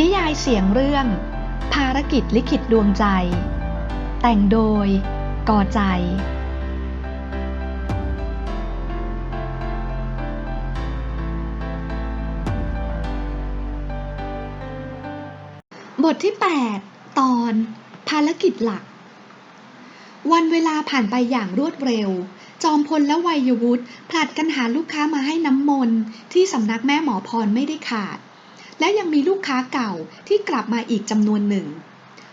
นิยายเสียงเรื่อง ภารกิจลิขิตดวงใจ แต่งโดยกอใจ บทที่ 8 ตอน ภารกิจหลัก วันเวลาผ่านไปอย่างรวดเร็ว จอมพลและวัยวุฒิผลัดกันหาลูกค้ามาให้น้ำมนต์ที่สำนักแม่หมอพรไม่ได้ขาด และยังมีลูกค้าเก่าที่กลับมาอีกจำนวนหนึ่ง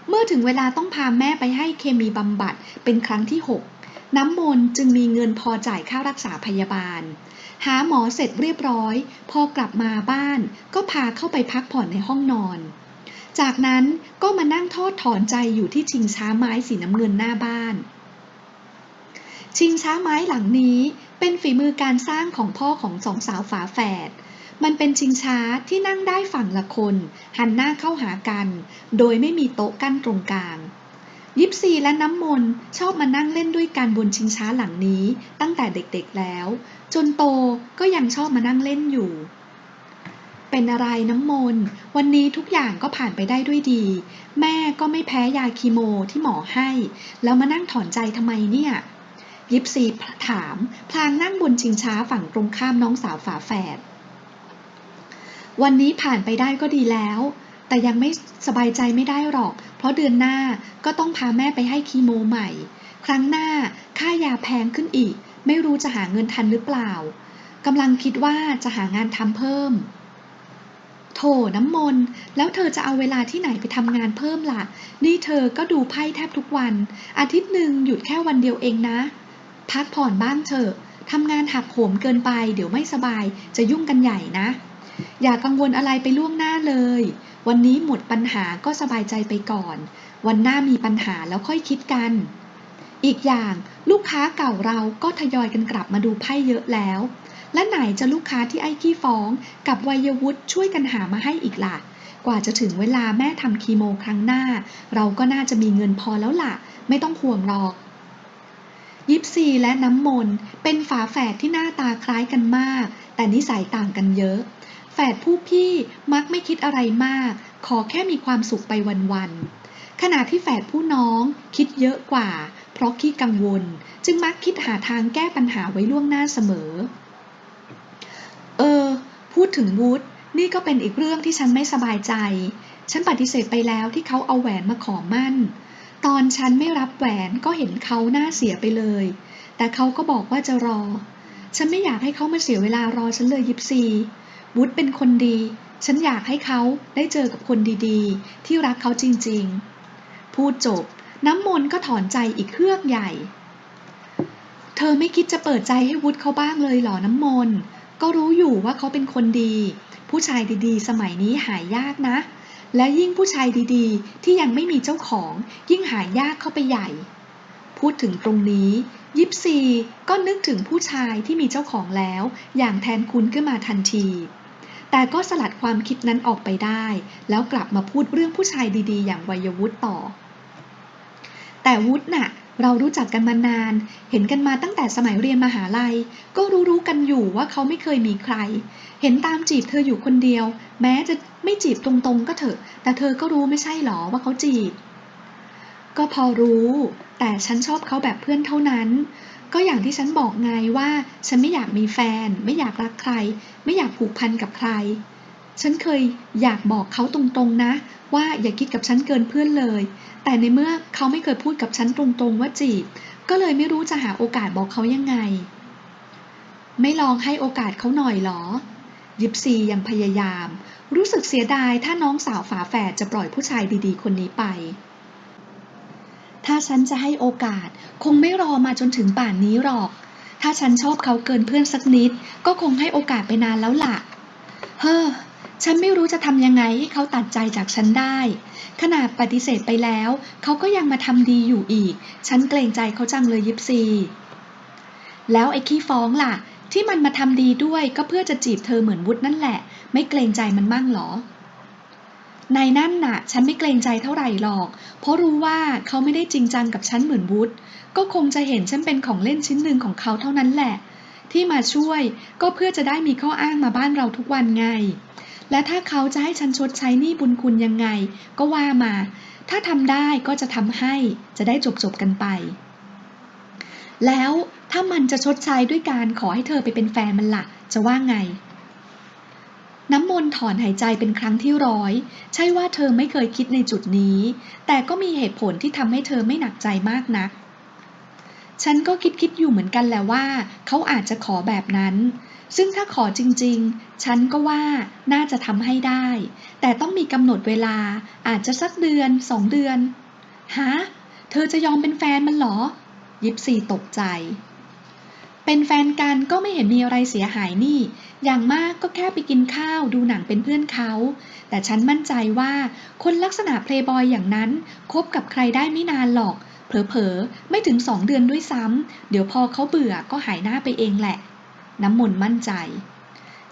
เมื่อถึงเวลาต้องพาแม่ไปให้เคมีบำบัดเป็นครั้งที่ 6 น้ำมนต์จึงมีเงินพอจ่ายค่ารักษาพยาบาล หาหมอเสร็จเรียบร้อย พอกลับมาบ้านก็พาเข้าไปพักผ่อนในห้องนอน จากนั้นก็มานั่งทอดถอนใจอยู่ที่ชิงช้าไม้สีน้ำเงินหน้าบ้านชิงช้าไม้หลังนี้เป็นฝีมือการสร้างของพ่อของสองสาวฝาแฝด มันเป็นชิงช้าที่นั่งได้ฝั่งละคน หันหน้าเข้าหากัน โดยไม่มีโต๊ะกั้นตรงกลาง ยิปซีและน้ำมนชอบมานั่งเล่นด้วยกันบนชิงช้าหลังนี้ตั้งแต่เด็กๆแล้ว จนโตก็ยังชอบมานั่งเล่นอยู่ เป็นอะไรน้ำมนวันนี้ทุกอย่างก็ผ่านไปได้ด้วยดี แม่ก็ไม่แพ้ยาคีโมที่หมอให้ แล้วมานั่งถอนใจทำไมเนี่ยยิปซีถาม พลางนั่งบนชิงช้าฝั่งตรงข้ามน้องสาวฝาแฝด วันนี้ผ่านไปได้ก็ดีแล้ว แต่ยังไม่สบายใจไม่ได้หรอก เพราะเดือนหน้าก็ต้องพาแม่ไปให้คีโมใหม่ ครั้งหน้าค่ายาแพงขึ้นอีก ไม่รู้จะหาเงินทันหรือเปล่ากำลังคิดว่าจะหางานทำเพิ่ม โถน้ำมนต์แล้วเธอจะเอาเวลาที่ไหนไปทำงานเพิ่มล่ะ นี่เธอก็ดูไพ่แทบทุกวัน อาทิตย์หนึ่งหยุดแค่วันเดียวเองนะ พักผ่อนบ้างเถอะทำงานหักโหมเกินไป เดี๋ยวไม่สบายจะยุ่งกันใหญ่นะ อย่ากังวลอะไรไปล่วงหน้าเลย วันนี้หมดปัญหาก็สบายใจไปก่อน วันหน้ามีปัญหาแล้วค่อยคิดกัน อีกอย่างลูกค้าเก่าเราก็ทยอยกันกลับมาดูไพ่เยอะแล้ว และไหนจะลูกค้าที่ไอ้ขี้ฟ้องกับวัยวุฒิช่วยกันหามาให้อีกล่ะ กว่าจะถึงเวลาแม่ทำคีโมครั้งหน้า เราก็น่าจะมีเงินพอแล้วล่ะ ไม่ต้องห่วงหรอกยิปซีและน้ำมนต์เป็นฝาแฝดที่หน้าตาคล้ายกันมาก แต่นิสัยต่างกันเยอะ แฝดผู้พี่มักไม่คิดอะไรมาก ขอแค่มีความสุขไปวันๆ ขณะที่แฝดผู้น้องคิดเยอะกว่า เพราะขี้กังวล จึงมักคิดหาทางแก้ปัญหาไว้ล่วงหน้าเสมอ เออ พูดถึงวุฒนี่ก็เป็นอีกเรื่องที่ฉันไม่สบายใจ ฉันปฏิเสธไปแล้วที่เขาเอาแหวนมาขอมั่น ตอนฉันไม่รับแหวนก็เห็นเขาหน้าเสียไปเลย แต่เขาก็บอกว่าจะรอ ฉันไม่อยากให้เขามาเสียเวลารอฉันเลยยิปซี วุฒเป็นคนดี ฉันอยากให้เขาได้เจอกับคนดีๆ ที่รักเขาจริงๆ พูดจบ น้ำมนต์ก็ถอนใจอีกเครือกใหญ่ เธอไม่คิดจะเปิดใจให้วุฒเขาบ้างเลยเหรอน้ำมนต์ ก็รู้อยู่ว่าเขาเป็นคนดี ผู้ชายดีๆ สมัยนี้หายากนะ และยิ่งผู้ชายดีๆ ที่ยังไม่มีเจ้าของ ยิ่งหายากเข้าไปใหญ่ พูดถึงตรงนี้ยิปซีก็นึกถึงผู้ชายที่มีเจ้าของแล้ว อย่างแทนคุณขึ้นมาทันที แต่ก็สลัดความคิดนั้นออกไปได้ แล้วกลับมาพูดเรื่องผู้ชายดีๆ อย่างวัยวุฒิต่อ แต่วุฒิน่ะเรารู้จักกันมานาน เห็นกันมาตั้งแต่สมัยเรียนมหาลัย ก็รู้ๆกันอยู่ว่าเขาไม่เคยมีใคร เห็นตามจีบเธออยู่คนเดียว แม้จะไม่จีบตรงๆก็เถอะ แต่เธอก็รู้ไม่ใช่หรอว่าเขาจีบ ก็พอรู้ แต่ฉันชอบเขาแบบเพื่อนเท่านั้น ก็อย่างที่ฉันบอกไงว่า ฉันไม่อยากมีแฟน ไม่อยากรักใคร ไม่อยากผูกพันกับใคร ฉันเคยอยากบอกเขาตรงๆนะ ว่าอย่าคิดกับฉันเกินเพื่อนเลย แต่ในเมื่อเขาไม่เคยพูดกับฉันตรงๆว่าจีบ ก็เลยไม่รู้จะหาโอกาสบอกเขายังไง ไม่ลองให้โอกาสเขาหน่อยหรอ ยิปซียังพยายาม รู้สึกเสียดายถ้าน้องสาวฝาแฝดจะปล่อยผู้ชายดีๆ คนนี้ไป ถ้าฉันจะให้โอกาส คงไม่รอมาจนถึงป่านนี้หรอก ถ้าฉันชอบเขาเกินเพื่อนสักนิด ก็คงให้โอกาสไปนานแล้วล่ะ เฮ้อ ฉันไม่รู้จะทำยังไงให้เขาตัดใจจากฉันได้ ขนาดปฏิเสธไปแล้ว เขาก็ยังมาทำดีอยู่อีก ฉันเกรงใจเขาจังเลยยิปซี แล้วไอ้ขี้ฟ้องล่ะ ที่มันมาทำดีด้วยก็เพื่อจะจีบเธอเหมือนวุฒนั่นแหละ ไม่เกรงใจมันมั่งหรอ ในนั่นน่ะ ฉันไม่เกรงใจเท่าไหร่หรอก เพราะรู้ว่าเขาไม่ได้จริงจังกับฉันเหมือนวุฒิก็คงจะเห็นฉันเป็นของเล่นชิ้นหนึ่งของเขาเท่านั้นแหละ ที่มาช่วยก็เพื่อจะได้มีข้ออ้างมาบ้านเราทุกวันไง และถ้าเขาจะให้ฉันชดใช้หนี้บุญคุณยังไง ก็ว่ามา ถ้าทำได้ก็จะทำให้จะได้จบจบกันไป แล้วถ้ามันจะชดใช้ด้วยการขอให้เธอไปเป็นแฟนมันละ่ะ จะว่าไง น้ำมนต์ถอนหายใจเป็นครั้งที่ร้อย ใช่ว่าเธอไม่เคยคิดในจุดนี้ แต่ก็มีเหตุผลที่ทำให้เธอไม่หนักใจมากนัก ฉันก็คิดคิดอยู่เหมือนกันแหละว่า เขาอาจจะขอแบบนั้น ซึ่งถ้าขอจริงๆ ฉันก็ว่าน่าจะทำให้ได้ แต่ต้องมีกำหนดเวลา อาจจะสักเดือนสองเดือน ฮะ เธอจะยอมเป็นแฟนมันเหรอ ยิปซีตกใจ เป็นแฟนกันก็ไม่เห็นมีอะไรเสียหายนี่ อย่างมากก็แค่ไปกินข้าวดูหนังเป็นเพื่อนเขา แต่ฉันมั่นใจว่าคนลักษณะเพลย์บอยอย่างนั้นคบกับใครได้ไม่นานหรอก เผลอๆ ไม่ถึงสองเดือนด้วยซ้ำ เดี๋ยวพอเขาเบื่อก็หายหน้าไปเองแหละ น้ำมนต์มั่นใจ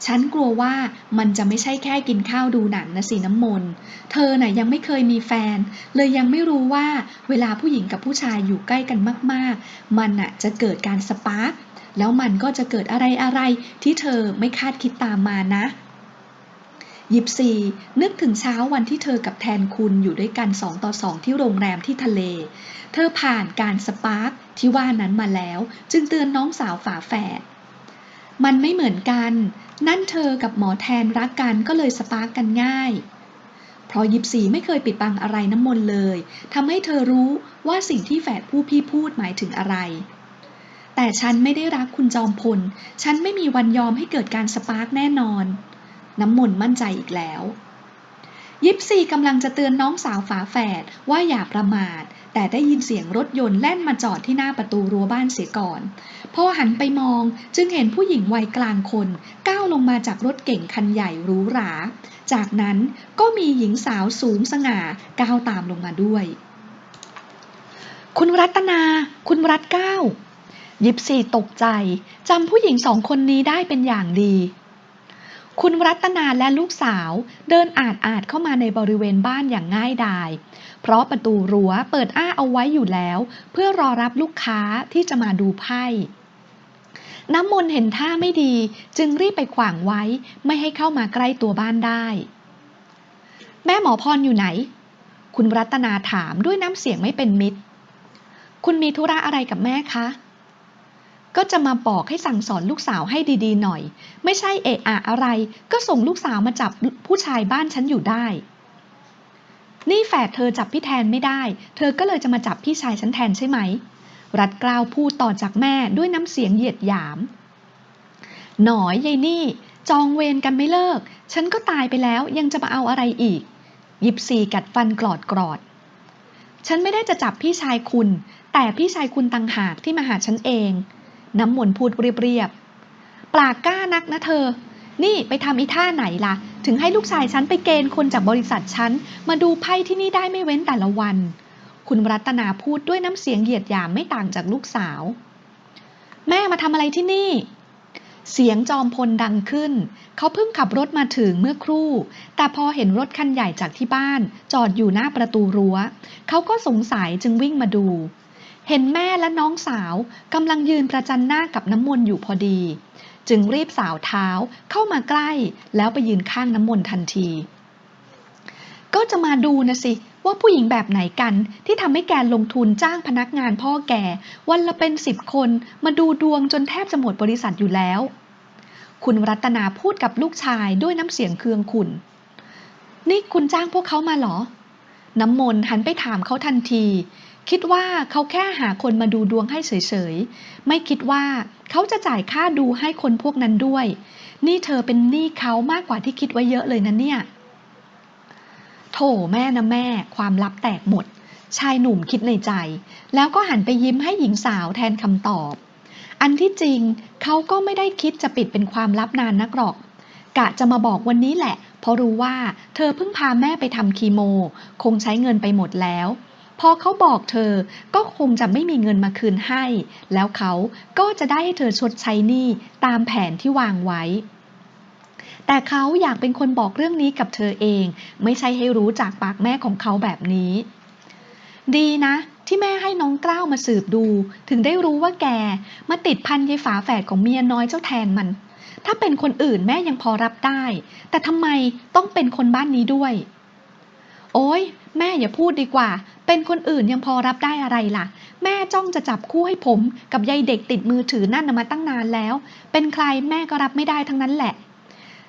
ฉันกลัวว่ามันจะไม่ใช่แค่กินข้าวดูหนังนะสิน้ำมนต์ เธอน่ะยังไม่เคยมีแฟน เลยยังไม่รู้ว่าเวลาผู้หญิงกับผู้ชายอยู่ใกล้กันมากๆ มันน่ะจะเกิดการสปาร์ก แล้วมันก็จะเกิดอะไรอะไรที่เธอไม่คาดคิดตามมานะยิปซีนึกถึงเช้าวันที่เธอกับแทนคุณอยู่ด้วยกันสองต่อสองที่โรงแรมที่ทะเล เธอผ่านการสปาร์กที่ว่านั้นมาแล้ว จึงเตือนน้องสาวฝาแฝด มันไม่เหมือนกัน นั่นเธอกับหมอแทนรักกันก็เลยสปาร์กกันง่าย เพราะยิปซีไม่เคยปิดบังอะไรน้ำมนเลยทำให้เธอรู้ว่าสิ่งที่แฝดผู้พี่พูดหมายถึงอะไร แต่ฉันไม่ได้รักคุณจอมพล ฉันไม่มีวันยอมให้เกิดการสปาร์กแน่นอน น้ำมนต์มั่นใจอีกแล้ว ยิปซีกำลังจะเตือนน้องสาวฝาแฝดว่าอย่าประมาท แต่ได้ยินเสียงรถยนต์แล่นมาจอดที่หน้าประตูรั้วบ้านเสียก่อน พอหันไปมองจึงเห็นผู้หญิงวัยกลางคน ก้าวลงมาจากรถเก่งคันใหญ่หรูหรา จากนั้นก็มีหญิงสาวสูงสง่าก้าวตามลงมาด้วย คุณรัตนา คุณรัตเก้า ยิปซีตกใจจำผู้หญิงสองคนนี้ได้เป็นอย่างดี คุณรัตนาและลูกสาวเดินอาดอาดเข้ามาในบริเวณบ้านอย่างง่ายดาย เพราะประตูรั้วเปิดอ้าเอาไว้อยู่แล้ว เพื่อรอรับลูกค้าที่จะมาดูไพ่น้ำมนต์เห็นท่าไม่ดี จึงรีบไปขวางไว้ไม่ให้เข้ามาใกล้ตัวบ้านได้ แม่หมอพรอยู่ไหน คุณรัตนาถามด้วยน้ำเสียงไม่เป็นมิตร คุณมีธุระอะไรกับแม่คะ ก็จะมาบอกให้สั่งสอนลูกสาวให้ดีๆหน่อย ไม่ใช่เอะอะอะไร ก็ส่งลูกสาวมาจับผู้ชายบ้านฉันอยู่ได้ นี่แฝดเธอจับพี่แทนไม่ได้ เธอก็เลยจะมาจับพี่ชายฉันแทนใช่ไหม รัดกล้าวพูดต่อจากแม่ด้วยน้ำเสียงเหยียดหยาม หนอยยายนี่ จองเวรกันไม่เลิก ฉันก็ตายไปแล้วยังจะมาเอาอะไรอีก ยิบซีกัดฟันกรอดกรอดฉันไม่ได้จะจับพี่ชายคุณ แต่พี่ชายคุณตังหากที่มาหาฉันเอง น้ำมนต์พูดเรียบๆปลากกล้านักนะเธอ นี่ไปทำอีท่าไหนล่ะ ถึงให้ลูกชายฉันไปเกณฑ์คนจากบริษัทฉัน มาดูไพ่ที่นี่ได้ไม่เว้นแต่ละวัน คุณรัตนาพูดด้วยน้ำเสียงเหยียดหยามไม่ต่างจากลูกสาว แม่มาทำอะไรที่นี่เสียงจอมพลดังขึ้น เขาเพิ่งขับรถมาถึงเมื่อครู่ แต่พอเห็นรถคันใหญ่จากที่บ้าน จอดอยู่หน้าประตูรั้ว เขาก็สงสัยจึงวิ่งมาดู เห็นแม่และน้องสาวกำลังยืนประจันหน้ากับน้ำมนต์อยู่พอดี จึงรีบสาวเท้าเข้ามาใกล้แล้วไปยืนข้างน้ำมนต์ทันที ก็จะมาดูนะสิว่าผู้หญิงแบบไหนกันที่ทำให้แกลงทุนจ้างพนักงานพ่อแกวันละเป็นสิบคนมาดูดวงจนแทบจะหมดบริษัทอยู่แล้ว คุณรัตนาพูดกับลูกชายด้วยน้ำเสียงเคืองขุนนี่คุณจ้างพวกเขามาเหรอ น้ำมนต์หันไปถามเขาทันที คิดว่าเขาแค่หาคนมาดูดวงให้เฉยๆ ไม่คิดว่าเขาจะจ่ายค่าดูให้คนพวกนั้นด้วย นี่เธอเป็นหนี้เขามากกว่าที่คิดไว้เยอะเลยนะเนี่ย โถแม่นะแม่ ความลับแตกหมด ชายหนุ่มคิดในใจ แล้วก็หันไปยิ้มให้หญิงสาวแทนคำตอบ อันที่จริงเขาก็ไม่ได้คิดจะปิดเป็นความลับนานนักหรอก กะจะมาบอกวันนี้แหละ เพราะรู้ว่าเธอเพิ่งพาแม่ไปทำคีโม คงใช้เงินไปหมดแล้ว พอเขาบอกเธอก็คงจะไม่มีเงินมาคืนให้ แล้วเขาก็จะได้ให้เธอชดใช้หนี้ตามแผนที่วางไว้ แต่เขาอยากเป็นคนบอกเรื่องนี้กับเธอเอง ไม่ใช่ให้รู้จากปากแม่ของเขาแบบนี้ ดีนะที่แม่ให้น้องกล้าวมาสืบดู ถึงได้รู้ว่าแกมาติดพันยายฝาแฝดของเมียน้อยเจ้าแทนมัน ถ้าเป็นคนอื่นแม่ยังพอรับได้ แต่ทำไมต้องเป็นคนบ้านนี้ด้วย โอ้ยแม่อย่าพูดดีกว่า เป็นคนอื่นยังพอรับได้อะไรล่ะ แม่จ้องจะจับคู่ให้ผมกับยายเด็กติดมือถือนั่นมาตั้งนานแล้ว เป็นใครแม่ก็รับไม่ได้ทั้งนั้นแหละ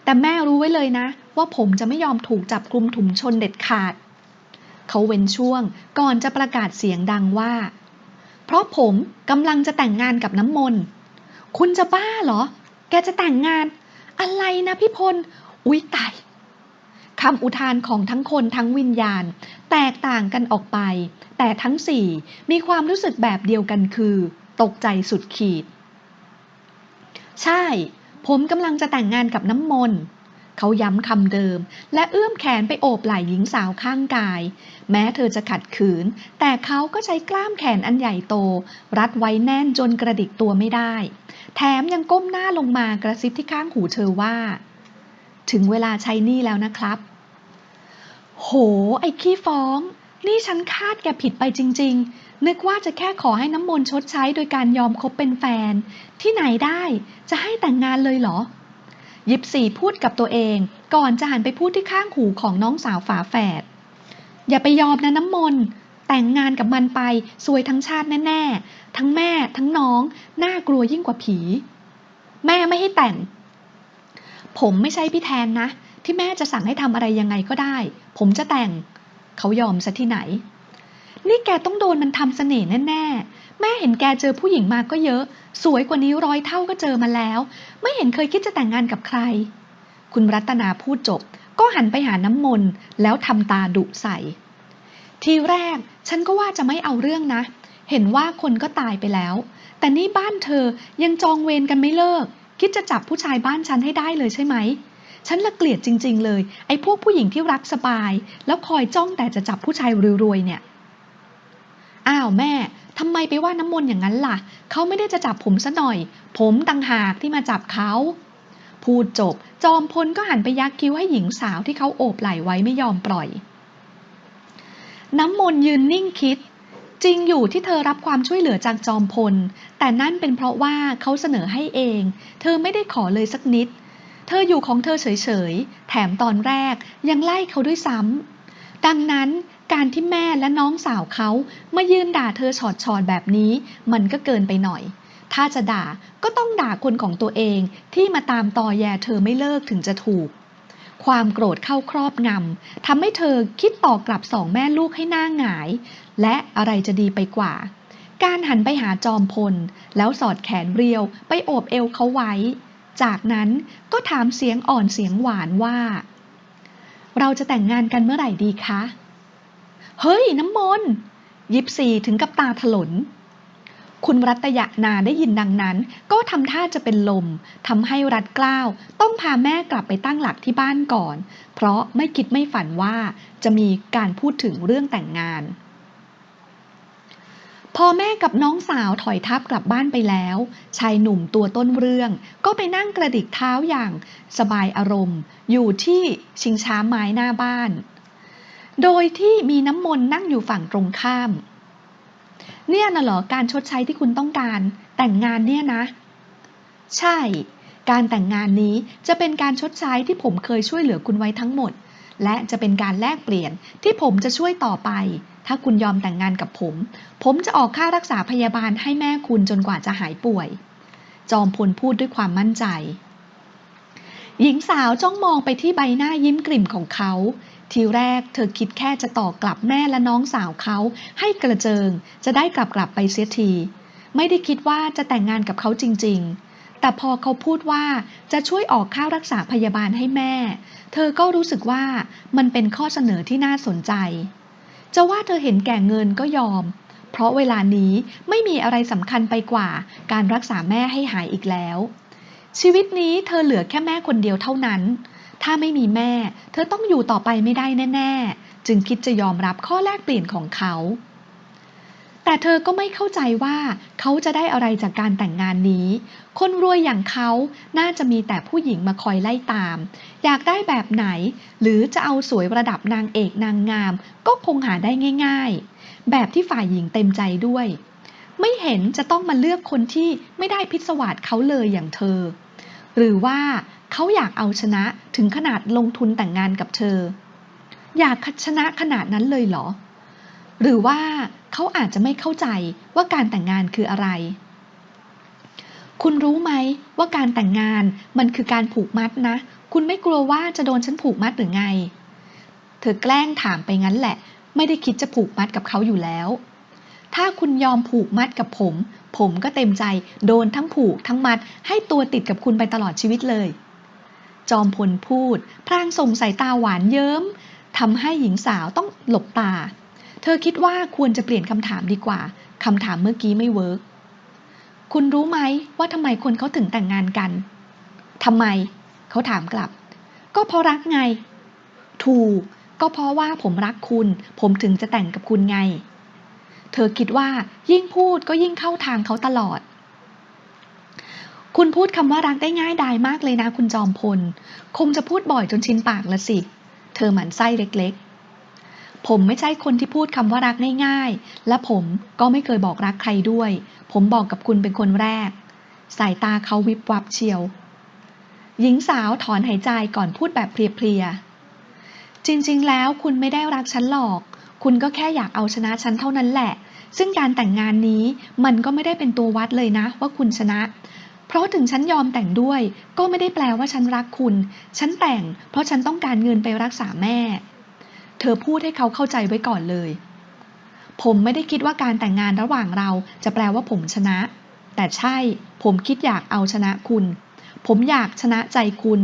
แต่แม่รู้ไว้เลยนะ ว่าผมจะไม่ยอมถูกจับกลุ่มถุมชนเด็ดขาด เขาเว้นช่วงก่อนจะประกาศเสียงดังว่า เพราะผมกำลังจะแต่งงานกับน้ำมนต์คุณจะบ้าเหรอ แกจะแต่งงาน อะไรนะพี่พล อุ๊ยตาย คำอุทานของทั้งคนทั้งวิญญาณ แตกต่างกันออกไป แต่ทั้งสี่มีความรู้สึกแบบเดียวกันคือ ตกใจสุดขีด ใช่ ผมกำลังจะแต่งงานกับน้ำมนต์เขาย้ำคำเดิม และเอื้อมแขนไปโอบไหล่หญิงสาวข้างกาย แม้เธอจะขัดขืน แต่เขาก็ใช้กล้ามแขนอันใหญ่โต รัดไว้แน่นจนกระดิกตัวไม่ได้ แถมยังก้มหน้าลงมากระซิบที่ข้างหูเธอว่า ถึงเวลาใช้นี้แล้วนะครับ โห ไอ้ขี้ฟ้อง นี่ฉันคาดแกผิดไปจริง ๆ นึกว่าจะแค่ขอให้น้ำมนต์ชดใช้โดยการยอมคบเป็นแฟน ที่ไหนได้จะให้แต่งงานเลยเหรอยิบสี่พูดกับตัวเอง ก่อนจะหันไปพูดที่ข้างหูของน้องสาวฝาแฝด อย่าไปยอมนะน้ำมนต์แต่งงานกับมันไปซวยทั้งชาติแน่ๆ ทั้งแม่ทั้งน้อง น่ากลัวยิ่งกว่าผี แม่ไม่ให้แต่ง ผมไม่ใช่พี่แทนนะ ที่แม่จะสั่งให้ทำอะไรยังไงก็ได้ ผมจะแต่ง เขายอมซะที่ไหน นี่แกต้องโดนมันทำเสน่ห์แน่ๆ แม่เห็นแกเจอผู้หญิงมาก็เยอะ สวยกว่านี้ร้อยเท่าก็เจอมาแล้ว ไม่เห็นเคยคิดจะแต่งงานกับใคร คุณรัตนาพูดจบ ก็หันไปหาน้ำมนต์แล้วทำตาดุใส่ ทีแรกฉันก็ว่าจะไม่เอาเรื่องนะ เห็นว่าคนก็ตายไปแล้ว แต่นี่บ้านเธอยังจองเวรกันไม่เลิก คิดจะจับผู้ชายบ้านฉันให้ได้เลยใช่ไหม ฉันละเกลียดจริง ๆ เลย ไอ้พวกผู้หญิงที่รักสบาย แล้วคอยจ้องแต่จะจับผู้ชายรวยๆเนี่ย อ้าวแม่ทำไมไปว่าน้ำมนต์อย่างนั้นล่ะ เขาไม่ได้จะจับผมซะหน่อย ผมต่างหากที่มาจับเขา พูดจบ จอมพลก็หันไปยักคิ้วให้หญิงสาวที่เขาโอบไหล่ไว้ไม่ยอมปล่อย น้ำมนต์ยืนนิ่งคิด จริงอยู่ที่เธอรับความช่วยเหลือจากจอมพล แต่นั่นเป็นเพราะว่าเขาเสนอให้เอง เธอไม่ได้ขอเลยสักนิด เธออยู่ของเธอเฉยๆ แถมตอนแรกยังไล่เขาด้วยซ้ำ ดังนั้นการที่แม่และน้องสาวเขามายืนด่าเธอฉอดชอดแบบนี้ มันก็เกินไปหน่อย ถ้าจะด่าก็ต้องด่าคนของตัวเองที่มาตามตอแยเธอไม่เลิกถึงจะถูก ความโกรธเข้าครอบงำทำให้เธอคิดต่อกลับสองแม่ลูกให้หน้าหงาย และอะไรจะดีไปกว่า การหันไปหาจอมพล แล้วสอดแขนเรียวไปโอบเอวเขาไว้ จากนั้นก็ถามเสียงอ่อนเสียงหวานว่า เราจะแต่งงานกันเมื่อไหร่ดีคะ เฮ้ย น้ำมนต์ยิบซีถึงกับตาถลน คุณรัตยนาได้ยินดังนั้น ก็ทำท่าจะเป็นลมทำให้รัดกล้าว ต้องพาแม่กลับไปตั้งหลักที่บ้านก่อน เพราะไม่คิดไม่ฝันว่าจะมีการพูดถึงเรื่องแต่งงาน พอแม่กับน้องสาวถอยทับกลับบ้านไปแล้ว ชายหนุ่มตัวต้นเรื่อง ก็ไปนั่งกระดิกเท้าอย่างสบายอารมณ์ อยู่ที่ชิงช้าไม้หน้าบ้าน โดยที่มีน้ำมนต์นั่งอยู่ฝั่งตรงข้าม เนี่ยน่ะเหรอการชดใช้ที่คุณต้องการ แต่งงานเนี่ยนะ ใช่ การแต่งงานนี้จะเป็นการชดใช้ที่ผมเคยช่วยเหลือคุณไว้ทั้งหมด และจะเป็นการแลกเปลี่ยนที่ผมจะช่วยต่อไป ถ้าคุณยอมแต่งงานกับผม ผมจะออกค่ารักษาพยาบาลให้แม่คุณจนกว่าจะหายป่วย จอมพลพูดด้วยความมั่นใจ หญิงสาวจ้องมองไปที่ใบหน้ายิ้มกลิ่มของเขา ทีแรกเธอคิดแค่จะต่อกลับแม่และน้องสาวเขาให้กระเจิง จะได้กลับกลับไปเสียที ไม่ได้คิดว่าจะแต่งงานกับเขาจริง ๆ แต่พอเขาพูดว่าจะช่วยออกค่ารักษาพยาบาลให้แม่ เธอก็รู้สึกว่ามันเป็นข้อเสนอที่น่าสนใจ จะว่าเธอเห็นแก่เงินก็ยอม เพราะเวลานี้ไม่มีอะไรสำคัญไปกว่าการรักษาแม่ให้หายอีกแล้ว ชีวิตนี้เธอเหลือแค่แม่คนเดียวเท่านั้น ถ้าไม่มีแม่ เธอต้องอยู่ต่อไปไม่ได้แน่ ๆ จึงคิดจะยอมรับข้อแลกเปลี่ยนของเขา แต่เธอก็ไม่เข้าใจว่าเขาจะได้อะไรจากการแต่งงานนี้ คนรวยอย่างเขาน่าจะมีแต่ผู้หญิงมาคอยไล่ตาม อยากได้แบบไหน หรือจะเอาสวยระดับนางเอกนางงาม ก็คงหาได้ง่าย ๆ แบบที่ฝ่ายหญิงเต็มใจด้วย ไม่เห็นจะต้องมาเลือกคนที่ไม่ได้พิศวาสเขาเลยอย่างเธอ หรือว่าเขาอยากเอาชนะถึงขนาดลงทุนแต่งงานกับเธอ อยากชนะขนาดนั้นเลยเหรอ หรือว่าเขาอาจจะไม่เข้าใจว่าการแต่งงานคืออะไร คุณรู้ไหมว่าการแต่งงานมันคือการผูกมัดนะ คุณไม่กลัวว่าจะโดนฉันผูกมัดหรือไง เธอแกล้งถามไปงั้นแหละ ไม่ได้คิดจะผูกมัดกับเขาอยู่แล้ว ถ้าคุณยอมผูกมัดกับผม ผมก็เต็มใจโดนทั้งผูกทั้งมัด ให้ตัวติดกับคุณไปตลอดชีวิตเลย จอมพลพูด พรางส่งสายตาหวานเยิ้มทำให้หญิงสาวต้องหลบตา เธอคิดว่าควรจะเปลี่ยนคำถามดีกว่าคำถามเมื่อกี้ไม่เวิร์กคุณรู้ไหมว่าทำไมคนเขาถึงแต่งงานกันทำไม เขาถามกลับ ก็เพราะรักไง ถูก ก็เพราะว่าผมรักคุณ ผมถึงจะแต่งกับคุณไง เธอคิดว่ายิ่งพูดก็ยิ่งเข้าทางเขาตลอด คุณพูดคำว่ารักได้ง่ายดายมากเลยนะคุณจอมพล คงจะพูดบ่อยจนชินปากละสิ เธอหมั่นไส้เล็กๆ ผมไม่ใช่คนที่พูดคำว่ารักง่ายๆ และผมก็ไม่เคยบอกรักใครด้วย ผมบอกกับคุณเป็นคนแรก สายตาเขาวิบวับเชียว หญิงสาวถอนหายใจก่อนพูดแบบเพลียๆ จริงๆ แล้วคุณไม่ได้รักฉันหรอก คุณก็แค่อยากเอาชนะฉันเท่านั้นแหละ ซึ่งการแต่งงานนี้มันก็ไม่ได้เป็นตัววัดเลยนะว่าคุณชนะเพราะถึงฉันยอมแต่งด้วย ก็ไม่ได้แปลว่าฉันรักคุณ ฉันแต่งเพราะฉันต้องการเงินไปรักษาแม่ เธอพูดให้เขาเข้าใจไว้ก่อนเลย ผมไม่ได้คิดว่าการแต่งงานระหว่างเราจะแปลว่าผมชนะ แต่ใช่ผมคิดอยากเอาชนะคุณ ผมอยากชนะใจคุณ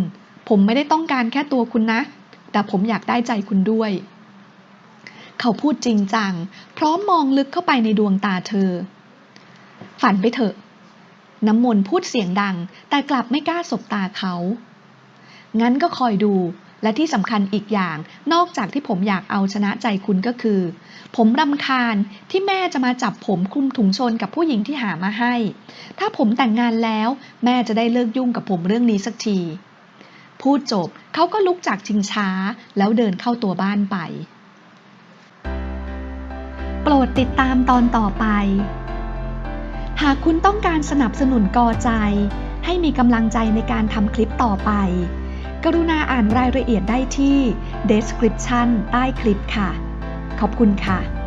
ผมไม่ได้ต้องการแค่ตัวคุณนะ แต่ผมอยากได้ใจคุณด้วย เขาพูดจริงจัง พร้อมมองลึกเข้าไปในดวงตาเธอ ฝันไปเถอะ น้ำมนต์พูดเสียงดัง แต่กลับไม่กล้าสบตาเขา งั้นก็คอยดู และที่สำคัญอีกอย่าง นอกจากที่ผมอยากเอาชนะใจคุณก็คือ ผมรำคาญที่แม่จะมาจับผมคลุมถุงชนกับผู้หญิงที่หามาให้ ถ้าผมแต่งงานแล้ว แม่จะได้เลิกยุ่งกับผมเรื่องนี้สักที พูดจบเขาก็ลุกจากชิงช้า แล้วเดินเข้าตัวบ้านไป โปรดติดตามตอนต่อไป หากคุณต้องการสนับสนุนกอใจ ให้มีกำลังใจในการทำคลิปต่อไป กรุณาอ่านรายละเอียดได้ที่ description ใต้คลิปค่ะ ขอบคุณค่ะ